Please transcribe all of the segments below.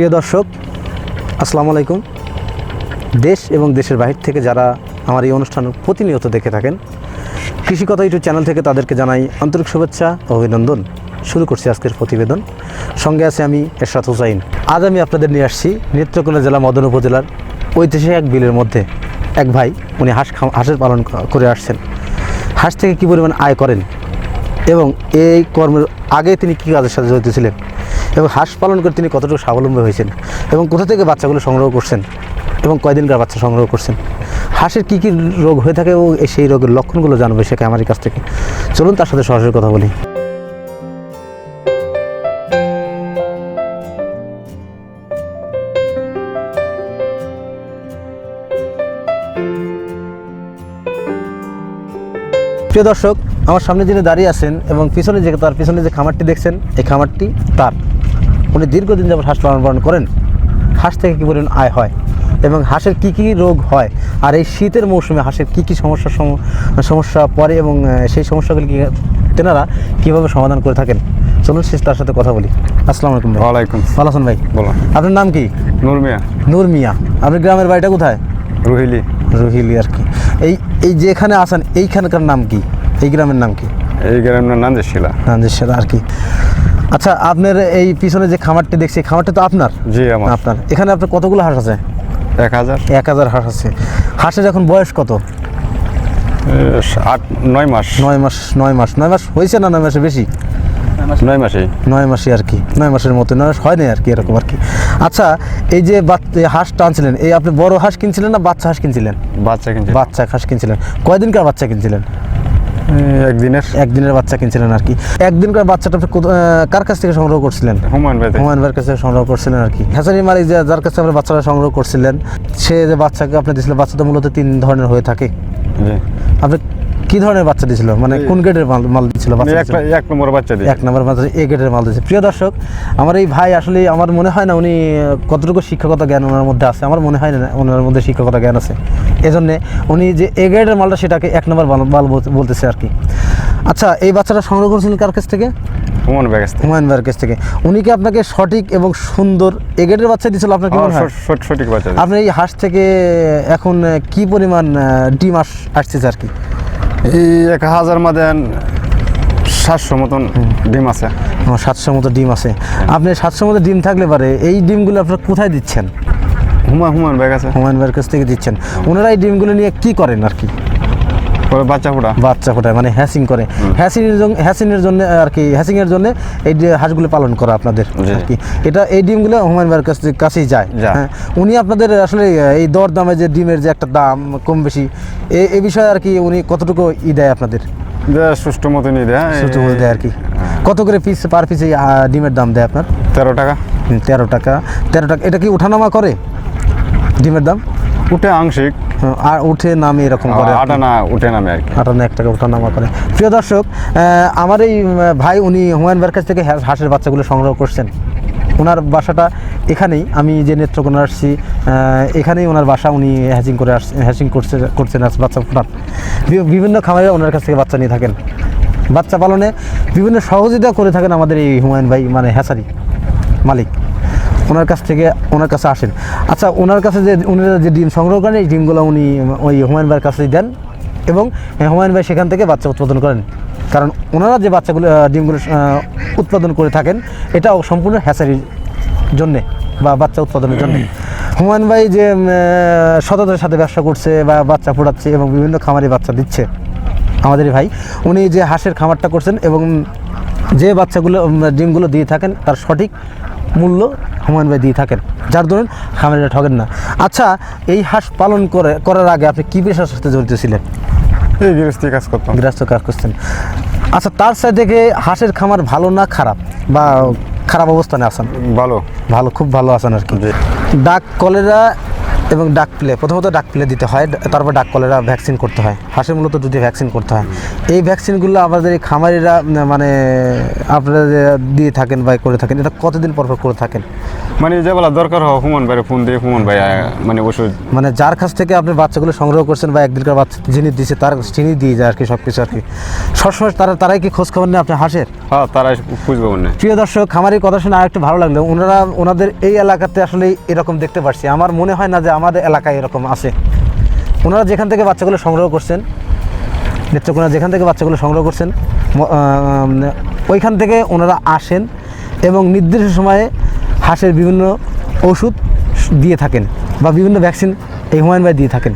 প্রিয় দর্শক, আসসালামু আলাইকুম। দেশ এবং দেশের বাহির থেকে যারা আমার এই অনুষ্ঠান প্রতিনিয়ত দেখে থাকেন কৃষিকথা ইউটিউব চ্যানেল থেকে তাদেরকে জানাই আন্তরিক শুভেচ্ছা ও অভিনন্দন। শুরু করছি আজকের প্রতিবেদন। সঙ্গে আছে আমি এরশাদ হুসাইন। আজ আমি আপনাদের নিয়ে আসছি নেত্রকোনা জেলা মদন উপজেলার ঐতিহাসিক এক বিলের মধ্যে এক ভাই, উনি হাঁস হাঁসের পালন করে আসছেন। হাঁস থেকে কী পরিমাণ আয় করেন এবং এই কর্মের আগে তিনি কী কাজের সাথে জড়িত ছিলেন? এবং হাঁস পালন করে তিনি কতটুকু স্বাবলম্বী হয়েছেন এবং কোথা থেকে বাচ্চাগুলো সংগ্রহ করছেন এবং কয়দিনকার বাচ্চা সংগ্রহ করছেন? হাঁসের কী কী রোগ হয়ে থাকে এই সেই রোগের লক্ষণগুলো জানবে সে আমার কাছ থেকে। চলুন তার সাথে সরাসরি কথা বলি। প্রিয় দর্শক, আমার সামনে যিনি দাঁড়িয়ে আছেন এবং পিছনে যে তার পিছনে যে খামারটি দেখছেন, এই খামারটি তার। উনি দীর্ঘদিন যাবত হাঁস লালন পালন করেন। হাঁস থেকে কী পরিমাণ আয় হয়? এবং হাঁসের কী কী রোগ হয়? আর এই শীতের মৌসুমে হাঁসের কী কী সমস্যার সম- সমস্যা পড়ে এবং সেই সমস্যাগুলি তেনারা কীভাবে সমাধান করে থাকেন? চলুন শেষ তার সাথে কথা বলি। আসসালামু আলাইকুম ওয়ালাইকুম ভালো আছেন ভাই? বলো আপনার নাম কি? নূর মিয়া। নূর মিয়া। আপনার গ্রামের বাড়িটা কোথায়? রুহিলি। রুহিলি আর কি। এই এই যেখানে আসেন এইখানকার নাম কি? এই গ্রামের নাম কি? এই গ্রামের নাম যে শিলা রাজেশ্বর আর কি। আচ্ছা আপনার এই পিছনে যে খামারটি দেখছি খামারটা তো আপনার? জি আমার। আপনার। এখানে আপনার কতগুলো হাঁস আছে? এক হাজার। এক হাজার হাঁস আছে। হাঁসের এখন বয়স কত? আট নয় মাস। নয় মাস নয় মাস। নয় মাস হয়েছে না নয় মাসে বেশি? নয় মাসেই। নয় মাসে আর কি। নয় মাসের মতো নয় মাস হয় না আর কি এরকম আর কি। আচ্ছা এই যে হাঁস টানছিলেন এই আপনি বড় হাঁস কিনছিলেন না বাচ্চা হাঁস কিনছিলেন? বাচ্চা কিনছে বাচ্চা হাঁস কিনছিলেন। কয়দিনকার বাচ্চা কিনছিলেন? একদিনের? একদিনের বাচ্চা কিনছিলেন আর কি। একদিনকার বাচ্চাটা কার কাছ থেকে সংগ্রহ করছিলেন? হুমায়ুন ভাই থেকে। হুমায়ুন ভাইয়ের কাছে সংগ্রহ করছিলেন আর কি। হ্যাসারি মালিক যে যার কাছে আপনার বাচ্চারা সংগ্রহ করছিলেন সে যে বাচ্চাকে আপনি দিয়েছিলেন বাচ্চা তো মূলত তিন ধরনের হয়ে থাকে। আপনি কি ধরনের বাচ্চা দিয়েছিল মানে কোন গ্রেডের মাল মাল দিয়েছিল এক নম্বর বাচ্চা এক নম্বর মাত্র এ গ্রেডের মাল দিয়েছে প্রিয় দর্শক আমার এই ভাই আসলে আমার মনে হয় না উনি কতটুকু শিক্ষকতা জ্ঞান ওনার মধ্যে আছে। আমার মনে হয় না ওনার মধ্যে শিক্ষকতা জ্ঞান আছে। এজন্যে উনি যে এ গ্রেডের মালটা সেটাকে এক নম্বর মাল বলতেছে আর কি। আচ্ছা এই বাচ্চাটা সংগ্রহ করেছিলেন কার কাছ থেকে? হুমায়ুন কাছ থেকে। হুমায়ুন ভাইয়ের কাছ থেকে। উনি কি আপনাকে সঠিক এবং সুন্দর বাচ্চা দিয়েছিল আপনার কি মনে হয়? সঠ- সঠ- সঠিক বাচ্চা দিই। এই হাঁস থেকে এখন কি পরিমাণ ডিম আস আসতেছে আর কি? এই এক হাজার মধ্যে সাতশো মতন ডিম আছে। আমার সাতশোর মতো ডিম আছে। আপনি সাতশোর মতো ডিম থাকলে পারে এই ডিমগুলো আপনারা কোথায় দিচ্ছেন? হুমা হুমায়ুন ভাইয়ের কাছে। হুমায়ুন ভাইয়ের কাছ থেকে দিচ্ছেন। ওনারা এই ডিমগুলো নিয়ে কি করেন আর কি? বাচ্চা ফোটা? বাচ্চা ফোটায় মানে হ্যাসিং করে। হ্যাসিংয়ের জন্য হ্যাসিংয়ের জন্য আর কি হ্যাসিংয়ের জন্য এই হাঁসগুলো পালন করা আপনাদের আর কি। এটা এই ডিমগুলো হুমায়ুন ভাইয়ের কাছে কাছেই যায়। হ্যাঁ উনি আপনাদের আসলে এই দর দামে যে ডিমের যে একটা দাম কম বেশি এ এই বিষয়ে আর কি উনি কতটুকু ই দেয় আপনাদের? সুষ্ঠু মতনই দেয়। হ্যাঁ, বলে এই- দেয় আর কি। কত করে পিস পার পিস ডিমের দাম দেয় আপনার? তেরো টাকা। তেরো টাকা। তেরো টাকা। এটা কি ওঠানামা করে? ডিমের দাম? উঠে আংশিক। আর উঠে নামে এরকম করে আর কি। আটা না উঠে নামে আর কি। আটান্ন এক টাকা ওঠানামা করে। প্রিয় দর্শক আমার এই ভাই উনি হুমায়ুন কাছ থেকে হ্যাঁ- হাঁসের বাচ্চাগুলো সংগ্রহ করছেন। ওনার বাসাটা এখানেই আমি যে নেত্রকোনা আসছি এখানেই ওনার বাসা উনি হ্যাচিং করে আসছে হ্যাচিং করছে করছেন বাচ্চা ফোটান বিভিন্ন খামারে ওনার কাছ থেকে বাচ্চা নিয়ে থাকেন। বাচ্চা পালনে বিভিন্ন সহযোগিতা করে থাকেন আমাদের এই হুমায়ুন ভাই মানে হ্যাচারি মালিক। ওনার কাছ থেকে ওনার কাছে আসেন। আচ্ছা ওনার কাছে যে উনারা যে ডিম সংগ্রহ করেন, এই ডিমগুলো উনি, ওই হুমায়ুন ভাইয়ের কাছেই দেন এবং হুমায়ুন ভাই সেখান থেকে বাচ্চা উৎপাদন করেন। কারণ ওনারা যে বাচ্চাগুলো ডিমগুলো উৎপাদন করে থাকেন এটাও সম্পূর্ণ হ্যাচারির জন্যে বা বাচ্চা উৎপাদনের জন্য। হুমায়ুন ভাই যে সততার সাথে ব্যবসা করছে বা বাচ্চা ফোটাচ্ছে এবং বিভিন্ন খামারে বাচ্চা দিচ্ছে আমাদের ভাই, উনি যে হাঁসের খামারটা করছেন এবং যে বাচ্চাগুলো ডিমগুলো দিয়ে থাকেন, তার সঠিক মূল্য হুমায়ুন ভাই দিয়ে থাকেন। যার ধরেন খামারিরা ঠকেন না। আচ্ছা এই হাঁস পালন করে করার আগে আপনি কী পেশার সাথে জড়িত ছিলেন? এই গৃহস্থী কাজ করতাম। গৃহস্থ কাজ করছেন আচ্ছা তার সাইড থেকে হাঁসের খামার ভালো না খারাপ? বা খারাপ অবস্থানে আছেন? ভালো। ভালো খুব ভালো আছেন আর কি। ডাক কলেরা এবং ডাক প্লে প্রথমত ডাক প্লে দিতে হয়, তারপর ডাক কলেরা ভ্যাকসিন করতে হয়। হাঁসের মূলত দুটি ভ্যাকসিন করতে হয়। এই ভ্যাকসিনগুলো আমাদের এই খামারিরা মানে আপনারা দিয়ে থাকেন বা করে থাকেন, এটা কতদিন পর পর করে থাকেন? মানে যে বলা দরকার হয় হুমন ভাই ফোন দিয়ে হুমন ভাই মানে ওষুধ। মানে যার কাছ থেকে আপনি বাচ্চাগুলো সংগ্রহ করছেন বা একদিনকার বাচ্চা যিনি দিচ্ছে তার চিনি দিয়ে যায় আর কি সব কিছু আর কি। সবসময় তারা তারাই কি খোঁজ খবর নেই আপনার হাঁসের? হ্যাঁ তারাই খুঁজবে মনে প্রিয় দর্শক খামারির কথা শুনে আরেকটু ভালো লাগল। ওনারা ওনাদের এই এলাকাতে আসলে এরকম দেখতে পাচ্ছি আমার মনে হয় না যে আমাদের এলাকায় এরকম আছে। ওনারা যেখান থেকে বাচ্চাগুলো সংগ্রহ করছেন নেত্রকোনা যেখান থেকে বাচ্চাগুলো সংগ্রহ করছেন ওইখান থেকে ওনারা আসেন এবং নির্দিষ্ট সময়ে হাঁসের বিভিন্ন ওষুধ দিয়ে থাকেন বা বিভিন্ন ভ্যাকসিন এই হুমায়ুন ভাই দিয়ে থাকেন।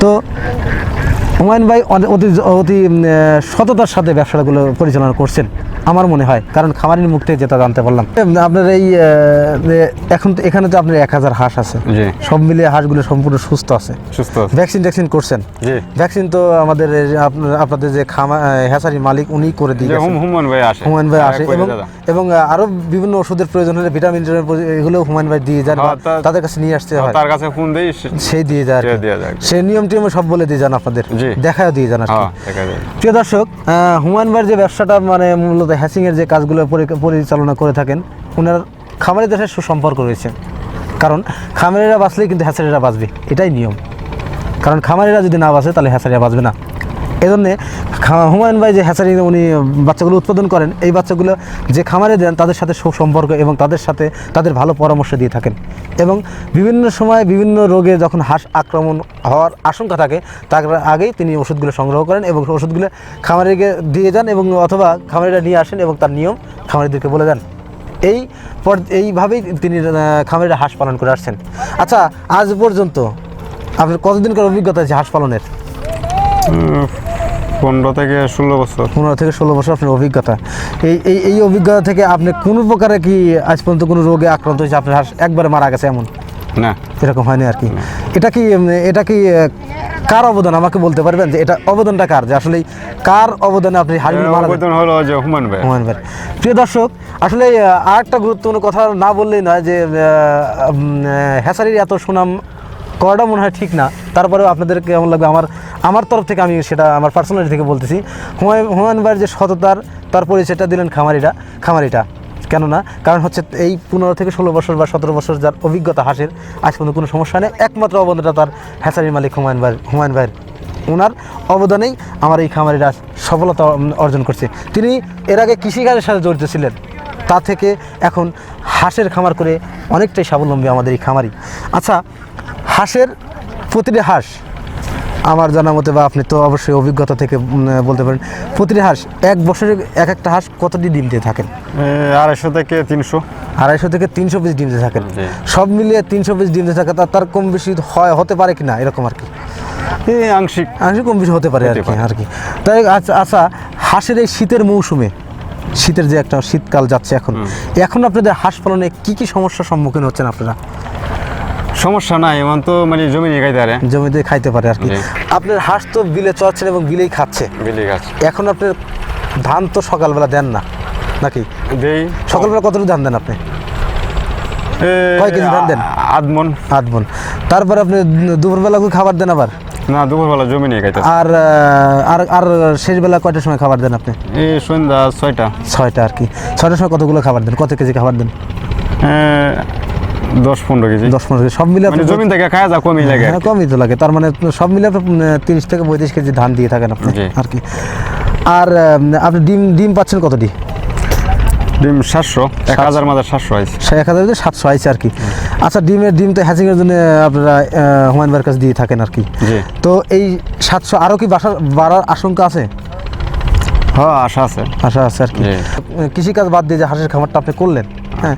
তো হুমায়ুন ভাই অতি অতি সততার সাথে ব্যবসাগুলো পরিচালনা করছেন। আমার মনে হয় কারণ খামারের মুখ থেকে যেটা জানতে পারলাম। আপনার এই এখন তো এখানে তো আপনার এক হাজার হাঁস আছে। সব মিলিয়ে হাঁসগুলো সম্পূর্ণ সুস্থ আছে। সুস্থ ভ্যাকসিন ট্যাকসিন করছেন। ভ্যাকসিন তো আমাদের আপনাদের যে খামা হ্যাসারি মালিক উনি করে দিয়ে হুমন ভাই আসে। হুমায়ুন ভাই হ্যাঁ, আসে। এবং এবং আরও বিভিন্ন ওষুধের প্রয়োজন হলে ভিটামিন এগুলো হুমায়ুন ভাই দিয়ে যান হ্যাঁ, তাদের কাছে নিয়ে আসতে হয়। তার কাছে ফোন দেই সেই দিয়ে যায়। সেই নিয়ম টিয়ম সব বলে দিয়ে যান আপনাদের। জি। দেখাও দিয়ে যান হ্যাঁ প্রিয় দর্শক আহ, হুমায়ুন ভাইয়ের যে ব্যবসাটা মানে মূলত হ্যাসিংয়ের যে কাজগুলো পরিচালনা করে থাকেন ওনার খামারের দেশের সুসম্পর্ক রয়েছে। কারণ খামারিরা বাঁচলেই কিন্তু হ্যাসারিরা বাঁচবে, এটাই নিয়ম। কারণ খামারিরা যদি না বাঁচে, তাহলে হ্যাসারিরা বাঁচবে না। এজন্যে খা- হুমায়ুন ভাই যে হ্যাচারি উনি বাচ্চাগুলো উৎপাদন করেন, এই বাচ্চাগুলো যে খামারে দেন তাদের সাথে সুসম্পর্ক এবং তাদের সাথে তাদের ভালো পরামর্শ দিয়ে থাকেন। এবং বিভিন্ন সময় বিভিন্ন রোগে যখন হাঁস আক্রমণ হওয়ার আশঙ্কা থাকে, তার আগেই তিনি ওষুধগুলো সংগ্রহ করেন এবং ওষুধগুলো খামারিকে দিয়ে যান এবং অথবা খামারিরা নিয়ে আসেন এবং তার নিয়ম খামারিদেরকে বলে দেন। এই পর এইভাবেই তিনি খামারিরা হাঁস পালন করে আসছেন। আচ্ছা আজ পর্যন্ত আপনার কতদিনকার অভিজ্ঞতা আছে হাঁস পালনের? পনেরো থেকে ষোলো বছর। পনেরো থেকে ষোলো বছর আপনার অভিজ্ঞতা। এই এই এই অভিজ্ঞতা থেকে আপনি কোনো প্রকারে কি আজ পর্যন্ত কোনো রোগে আক্রান্ত হয়েছে? আপনার হাঁস একবারে মারা গেছে এমন? না। এরকম হয়নি আর কি। এটা কি এটা কি কার অবদান? আমাকে বলতে পারবেন যে এটা অবদানটা কার? যে আসলে কার অবদানে আপনি হাঁসগুলো মারা আবেদন হলো যে হুমান ভাই। হুমায়ুন ভাই। প্রিয় দর্শক আসলে আর একটা গুরুত্বপূর্ণ কথা না বললেই নয় যে হ্যাসারির এত সুনাম করাটা মনে হয় ঠিক না। তারপরেও আপনাদের কেমন লাগবে? আমার আমার তরফ থেকে আমি সেটা আমার পার্সোনালি থেকে বলতেছি। হুমায়ুন হুমায়ুন ভাইয়ের যে সততার, তার পরিচয়টা দিলেন খামারিটা খামারিটা। কেননা, কারণ হচ্ছে এই পনেরো থেকে ষোলো বছর বা সতেরো বছর যার অভিজ্ঞতা হাসের, আজ পর্যন্ত কোনো সমস্যা নেই একমাত্র অবদানটা তার হ্যাসারির মালিক হুমায়ুন ভাই, হুমায়ুন ভাইয়ের। ওনার অবদানেই আমার এই খামারিরা সফলতা অর্জন করছে। তিনি এর আগে কৃষিকাজের সাথে জড়িত ছিলেন। তা থেকে এখন হাঁসের খামার করে অনেকটাই স্বাবলম্বী আমাদের এই খামারি। আচ্ছা হাঁসের প্রতিটি হাঁস। আমার জানা মতে বা আপনি তো অবশ্যই অভিজ্ঞতা থেকে বলতে পারেন প্রতিটি হাঁস এক বছরে এক একটা হাঁস কতটি ডিম দিয়ে থাকেন? আড়াইশো থেকে তিনশো। আড়াইশো থেকে তিনশো পিস ডিম দিয়ে থাকেন। সব মিলিয়ে তিনশো পিস ডিম দিয়ে থাকে তার তার কম বেশি হয় হতে পারে কি না এরকম আর কি? আংশিক। আংশিক কম বেশি হতে পারে আর কি আর কি। তাই আচ্ছা আচ্ছা হাঁসের এই শীতের মৌসুমে শীতের যে একটা শীতকাল যাচ্ছে এখন এখন আপনাদের হাঁস পালনে কী কী সমস্যার সম্মুখীন হচ্ছেন আপনারা? সমস্যা নাই এমন তো মানে জমি নিয়ে গাইতে পারে। জমিতে খাইতে পারে আর কি। আপনার হাঁস তো বিলে চড়ছেন এবং বিলেই খাচ্ছে। বিলি গাছ এখন আপনার ধান তো সকালবেলা দেন না নাকি? দেই। সকালবেলা কতটুকু ধান দেন আপনি? কয় কেজি ধান দেন? আধ মন আধ মন তারপর আপনি দুপুরবেলা খাবার দেন আবার? না দুপুরবেলা জমি নিয়ে গাইতে আর আর আর শেষবেলা কয়টার সময় খাবার দেন আপনি? এই সন্ধ্যা ছয়টা। ছয়টা আর কি। ছয়টার সময় কতগুলো খাবার দেন? কত কেজি খাবার দেন? দশ পনেরো কেজি। দশ পনেরো কেজি সব মিলে মানে আপনি জমি থেকে খাওয়া যা কমই লাগে হ্যাঁ কমই তো লাগে। তার মানে সব মিলে আপনি তিরিশ থেকে পঁয়ত্রিশ কেজি ধান দিয়ে থাকেন আপনি আর কি। আর আপনি ডিম ডিম পাচ্ছেন কতটি ডিম সাতশো এক হাজার মাজার সাতশো আছে এক হাজার সাতশো আইছে আর কি। আচ্ছা ডিমের ডিম তো হ্যাচিংয়ের জন্য আপনারা হুমায়ুন ভাইয়ের কাছে দিয়ে থাকেন আর কি। তো এই সাতশো আরও কি বাসার বাড়ার আশঙ্কা আছে? হ্যাঁ আশা আছে। আশা আছে আর কি। কৃষিকাজ বাদ দিয়ে যে হাঁসের খামারটা আপনি করলেন হ্যাঁ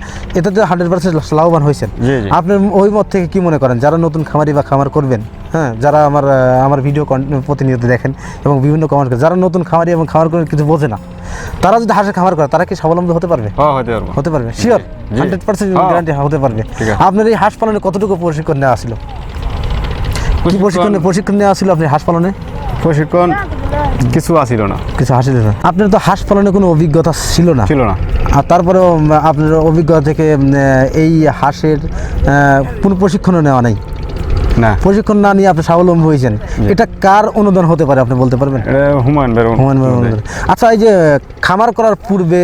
হান্ড্রেড পার্সেন্ট লাভবান হয়েছেন। আপনি ওই মত থেকে কি মনে করেন? যারা নতুন খামারি বা খামার করবেন হ্যাঁ যারা আমার আমার ভিডিও প্রতিনিয়ত দেখেন এবং বিভিন্ন কমেন্ট করেন যারা নতুন খামারি এবং খামার করে কিছু বোঝে না। তারা যদি হাঁসের খামার করে তারা কি স্বাবলম্বী হতে পারবে? হ্যাঁ হতে পারবে। Sure hundred percent. গ্যারান্টি হতে পারবে। আপনার এই হাঁস পালনে কতটুকু প্রশিক্ষণ নেওয়া ছিল? কি প্রশিক্ষণ প্রশিক্ষণ নেওয়া ছিল আপনি হাঁস পালনে? প্রশিক্ষণ কিছু আসিল না। কিছু হাসিল না। আপনার তো হাঁস পালনে কোনো অভিজ্ঞতা ছিল না। ছিল না। আর তারপরেও আপনার অভিজ্ঞতা থেকে এই হাঁসের কোনো প্রশিক্ষণও নেওয়া নেই? না। প্রশিক্ষণ না নিয়ে আপনি স্বাবলম্বী হয়েছেন? এটা কার অনুদান হতে পারে আপনি বলতে পারবেন? হুমায়ুন হুমায়ুন। আচ্ছা এই যে খামার করার পূর্বে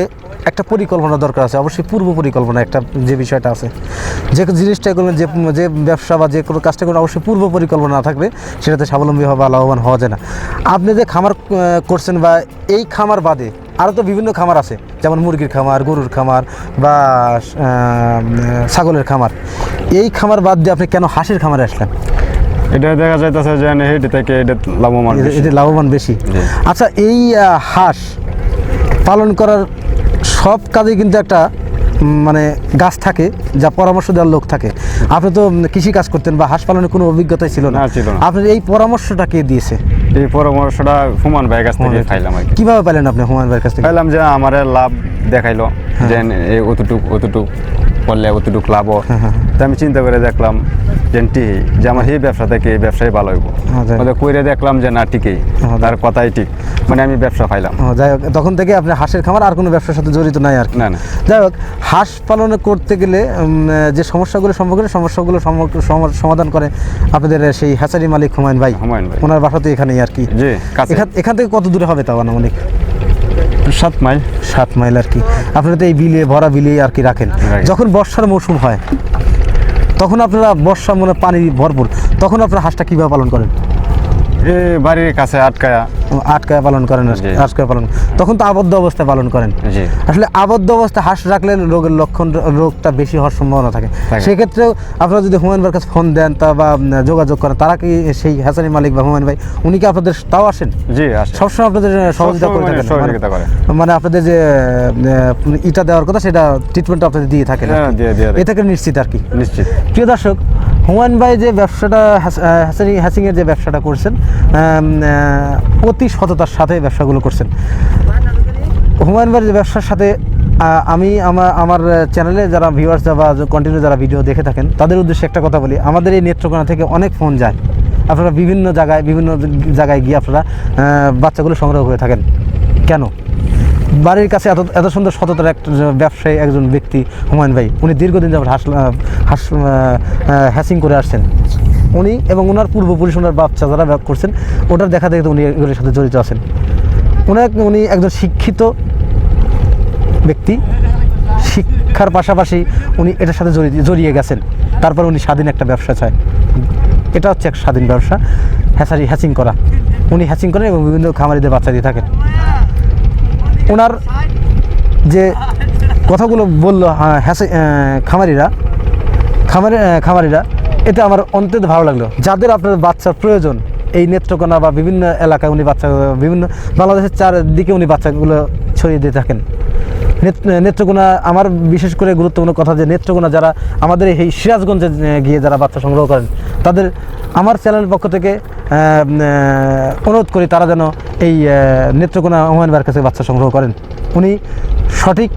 একটা পরিকল্পনা দরকার আছে অবশ্যই পূর্ব পরিকল্পনা একটা যে বিষয়টা আছে। যে জিনিসটা করবেন যে যে ব্যবসা বা যে কোনো কাজটা করবেন অবশ্যই পূর্ব পরিকল্পনা না থাকলে সেটাতে স্বাবলম্বী হওয়া বা লাভবান হওয়া যায় না। আপনি যে খামার করছেন বা এই খামার বাদে আরও তো বিভিন্ন খামার আছে যেমন মুরগির খামার গরুর খামার বা ছাগলের খামার। এই খামার বাদ দিয়ে আপনি কেন হাঁসের খামারে আসলেন? এটা দেখা যাইতেছে যে হেঁটে থেকে এটা লাভবান। এতে লাভবান বেশি। আচ্ছা এই হাঁস পালন করার সব কাজে কিন্তু একটা মানে গাছ থাকে যা পরামর্শ দেওয়ার লোক থাকে। আপনি তো কৃষি কাজ করতেন বা হাঁস পালনের কোনো অভিজ্ঞতাই ছিল না। ছিল না। আপনার এই পরামর্শটা কে দিয়েছে? এই পরামর্শটা হুমান ভাইয়ের কাছ থেকে খাইলাম আর কীভাবে পেলেন আপনি হুমায়ুন ভাইয়ের কাছ থেকে? খাইলাম যে আমার লাভ দেখাইলো যে এই অতটুক অতটুক করলে অতটুক লাভ হ্যাঁ, তো আমি চিন্তা করে দেখলাম যে টি যে আমার এই ব্যবসা থেকে এই ব্যবসায় ভালো হইব। কইরে দেখলাম যে না ঠিকই। তার কথাই ঠিক। মানে আমি ব্যবসা পাইলাম। যাই হোক তখন থেকে আপনি হাঁসের খামার আর কোনো ব্যবসার সাথে জড়িত নাই আর কি। না না। যাই হোক হাঁস পালনে করতে গেলে যে সমস্যাগুলো সম্পর্কে সমস্যাগুলো সম- সম- সমাধান করে আপনাদের সেই হ্যাচারি মালিক হুমায়ুন ভাই। হুমায়ুন ভাই। ওনার বাসা তো এখানেই আর কি। এখান থেকে কত দূরে হবে তাও আনুমানিক? সাত মাইল। সাত মাইল আর কি। আপনারা তো এই বিলে ভরা বিলে আর কি রাখেন। যখন বর্ষার মৌসুম হয় তখন আপনারা বর্ষা মনে পানি ভরপুর। তখন আপনারা হাঁসটা কীভাবে পালন করেন? বাড়ির কাছে আটকায়া। আটকায় পালন করেন। আটকায় পালন। তখন তো আবদ্ধ অবস্থায় পালন করেন। আসলে আবদ্ধ অবস্থায় হাঁস রাখলে রোগের লক্ষণ রোগটা বেশি হওয়ার সম্ভাবনা থাকে। থাকে। সেক্ষেত্রেও আপনারা যদি হুমায়ুন ভাইয়ের কাছে ফোন দেন তা বা যোগাযোগ করেন তারা কি সেই হ্যাসারি মালিক বা হুমায়ুন ভাই উনি কি আপনাদের তাও আসেন? জি সবসময় আপনাদের সহযোগিতা করে থাকেন। মানে- মানে আপনাদের যে ইটা দেওয়ার কথা সেটা ট্রিটমেন্ট আপনাদের দিয়ে থাকেন আর কি। হ্যাঁ। এ থেকে নিশ্চিত আর কি। নিশ্চিত। প্রিয় দর্শক হুমায়ুন ভাই যে ব্যবসাটা হ্যাসারি হ্যাসিংয়ের যে ব্যবসাটা করছেন অতি সততার সাথে ব্যবসাগুলো করছেন। হুমায়ুন ভাইয়ের যে ব্যবসার সাথে আমি আমার আমার চ্যানেলে যারা ভিউয়ার্স বা কন্টিনিউ যারা ভিডিও দেখে থাকেন, তাদের উদ্দেশ্যে একটা কথা বলি। আমাদের এই নেত্রকোনা থেকে অনেক ফোন যায়। আপনারা বিভিন্ন জায়গায় বিভিন্ন জায়গায় গিয়ে আপনারা বাচ্চাগুলো সংগ্রহ করে থাকেন। কেন? বাড়ির কাছে এত এত সুন্দর সততার একটা ব্যবসায়ী একজন ব্যক্তি, হুমায়ুন ভাই, উনি দীর্ঘদিন যাবত হাস হাঁস হ্যাসিং করে আসছেন। উনি এবং ওনার পূর্বপুরুষ ওনার বাচ্চা যারা করছেন, ওটার দেখা দেখে উনি এগুলোর সাথে জড়িত আছেন। ওনার উনি একজন শিক্ষিত ব্যক্তি। শিক্ষার পাশাপাশি উনি এটার সাথে জড়িয়ে জড়িয়ে গেছেন। তারপর উনি স্বাধীন একটা ব্যবসা চায়। এটা হচ্ছে এক স্বাধীন ব্যবসা হ্যাসারি হ্যাচিং করা। উনি হ্যাচিং করেন এবং বিভিন্ন খামারিদের বাচ্চা দিয়ে থাকেন। ওনার যে কথাগুলো বলল হ্যাঁ, খামারিরা খামারি খামারিরা এতে আমার অন্তত ভালো লাগল। যাদের আপনার বাচ্চার প্রয়োজন এই নেত্রকোনা বা বিভিন্ন এলাকায় উনি বাচ্চা বিভিন্ন বাংলাদেশের চারদিকে উনি বাচ্চাগুলো ছড়িয়ে দিয়ে থাকেন। নেত্রকোনা আমার বিশেষ করে গুরুত্বপূর্ণ কথা যে নেত্রকোনা যারা আমাদের এই সিরাজগঞ্জে গিয়ে যারা বাচ্চা সংগ্রহ করেন তাদের আমার চ্যানেলের পক্ষ থেকে অনুরোধ করি তারা যেন এই নেত্রকোনা হুমায়ুন ভাইয়ের কাছে বাচ্চা সংগ্রহ করেন। উনি সঠিক,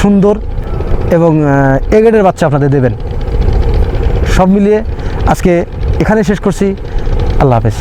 সুন্দর এবং এগ্রেডের বাচ্চা আপনাদের দেবেন। সব মিলিয়ে আজকে এখানে শেষ করছি। আল্লাহ হাফেজ।